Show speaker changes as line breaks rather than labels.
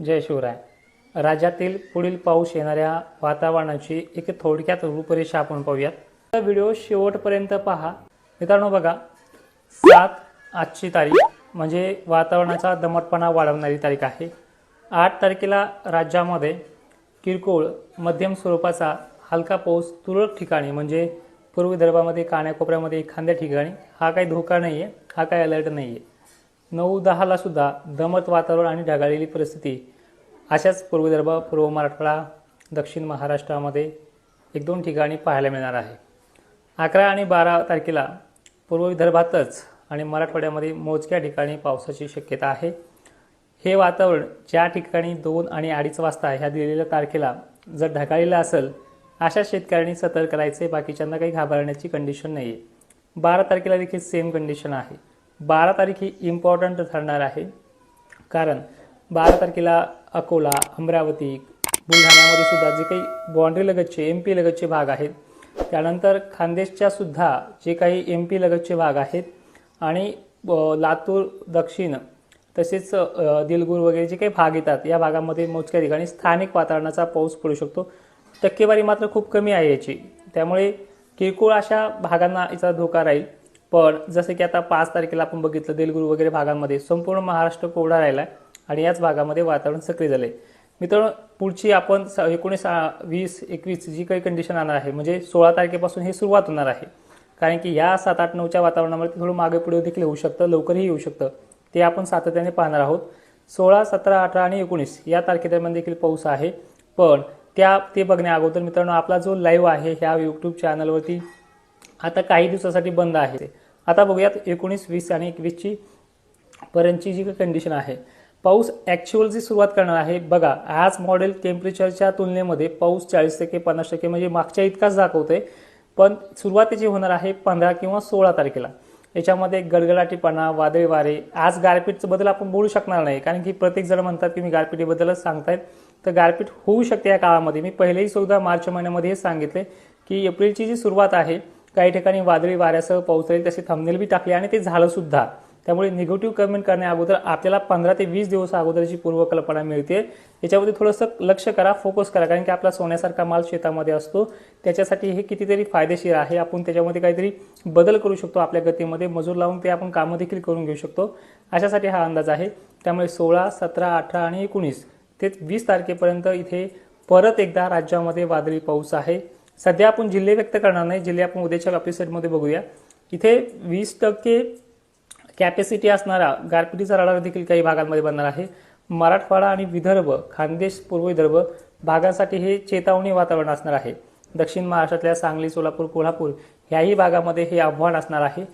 जय शिवराय राज्यातील पुढील पाऊस येणाऱ्या वातावरणाची एक थोडक्यात रूपरेषा आपण पाहूयात. तर व्हिडिओ शेवटपर्यंत पहा. मित्रांनो बघा सात आजची तारीख म्हणजे वातावरणाचा दमटपणा वाढवणारी तारीख आहे. आठ तारखेला राज्यामध्ये किरकोळ मध्यम स्वरूपाचा हलका पाऊस तुरळक ठिकाणी म्हणजे पूर्व विदर्भामध्ये कान्याकोपऱ्यामध्ये एखाद्या ठिकाणी हा काही धोका नाही आहे हा काही अलर्ट नाही आहे नऊ दहाला सुद्धा दमट वातावरण आणि ढगाळलेली परिस्थिती. अशाच पूर्व विदर्भ पूर्व मराठवाडा दक्षिण महाराष्ट्रामध्ये एक दोन ठिकाणी पाहायला मिळणार आहे. अकरा आणि बारा तारखेला पूर्व विदर्भातच आणि मराठवाड्यामध्ये मोजक्या ठिकाणी पावसाची शक्यता आहे. हे वातावरण ज्या ठिकाणी दोन आणि अडीच वाजता ह्या दिलेल्या तारखेला जर ढगाळलेलं असेल अशा शेतकऱ्यांनी सतर्क करायचे बाकीच्यांना काही घाबरण्याची कंडिशन नाही आहे बारा तारखेला देखील सेम कंडिशन आहे. बारा तारीख ही इम्पॉर्टंट ठरणार आहे. कारण बारा तारखेला अकोला अमरावती बुलढाण्यामध्ये सुद्धा जे काही बाँड्री लगतचे एम पी लगतचे भाग आहेत त्यानंतर खानदेशच्या सुद्धा जे काही एम पी लगतचे भाग आहेत आणि लातूर दक्षिण तसेच दिलगुर दिलगूर वगैरे जे काही भाग येतात या भागामध्ये मोजक्या ठिकाणी स्थानिक वातावरणाचा पाऊस पडू शकतो. टक्केवारी मात्र खूप कमी आहे याची. त्यामुळे किरकोळ अशा भागांना याचा धोका राहील. पण जसं की आता पाच तारखेला आपण बघितलं देलगुरू वगैरे भागांमध्ये संपूर्ण महाराष्ट्र कोरडा राहिला आणि याच भागामध्ये वातावरण सक्रिय झालं आहे मित्रांनो पुढची आपण स एकोणीस वीस एकवीस जी काही कंडिशन आणणार आहे म्हणजे सोळा तारखेपासून हे सुरुवात होणार आहे. कारण की या सात आठ नऊच्या वातावरणामध्ये थोडं मागे पुढे देखील होऊ शकतं लवकरही येऊ शकतं. ते आपण सातत्याने पाहणार आहोत. सोळा सतरा अठरा आणि एकोणीस या तारखेदरम्यान देखील पाऊस आहे. पण त्या ते बघण्या अगोदर मित्रांनो आपला जो लाईव्ह आहे ह्या यूट्यूब चॅनलवरती आता काही दिवसासाठी बंद आहे. आता बघूयात एकोणीस वीस आणि एकवीसची पर्यंतची जी कंडिशन आहे. पाऊस ॲक्च्युअलची सुरुवात करणार आहे बघा आज मॉडेल टेम्परेचरच्या तुलनेमध्ये पाऊस चाळीस टक्के पन्नास टक्के म्हणजे मागच्या इतकाच दाखवते पण सुरुवातीची होणार आहे पंधरा किंवा सोळा तारखेला. याच्यामध्ये गडगडाटीपणा वादळी वारे आज गारपीटबद्दल आपण बोलू शकणार नाही. कारण की प्रत्येक जण म्हणतात की मी गारपीटीबद्दलच सांगतायत. तर गारपीट होऊ शकते या काळामध्ये. मी पहिलेही सुद्धा मार्च महिन्यामध्ये हे सांगितले की एप्रिलची जी सुरुवात आहे काही ठिकाणी वादळी वाऱ्यासह पाऊस राहील तसे थंबनेल बी टाकले आणि ते झालं सुद्धा. त्यामुळे निगेटिव्ह कमेंट करण्या अगोदर आपल्याला पंधरा ते वीस दिवस अगोदरची पूर्वकल्पना मिळते. याच्यामध्ये थोडंसं लक्ष करा फोकस करा कारण की आपला सोन्यासारखा माल शेतामध्ये असतो. त्याच्यासाठी हे कितीतरी फायदेशीर आहे. आपण त्याच्यामध्ये काहीतरी बदल करू शकतो आपल्या गतीमध्ये. मजूर लावून ते आपण कामं देखील करून घेऊ शकतो. अशासाठी हा अंदाज आहे. त्यामुळे सोळा सतरा अठरा आणि एकोणीस ते वीस तारखेपर्यंत इथे परत एकदा राज्यामध्ये वादळी पाऊस आहे. सध्या आपण जिल्हे व्यक्त करणार नाही. जिल्हे आपण उद्याच्या एपिसोडमध्ये बघूया. इथे वीस टक्के कॅपॅसिटी असणारा गारपिटीचा रडार देखील काही भागांमध्ये बनणार आहे. मराठवाडा आणि विदर्भ खानदेश पूर्व विदर्भ भागांसाठी हे चेतावणी वातावरण असणार आहे. दक्षिण महाराष्ट्रातल्या सांगली सोलापूर कोल्हापूर ह्याही भागामध्ये हे आव्हान असणार आहे.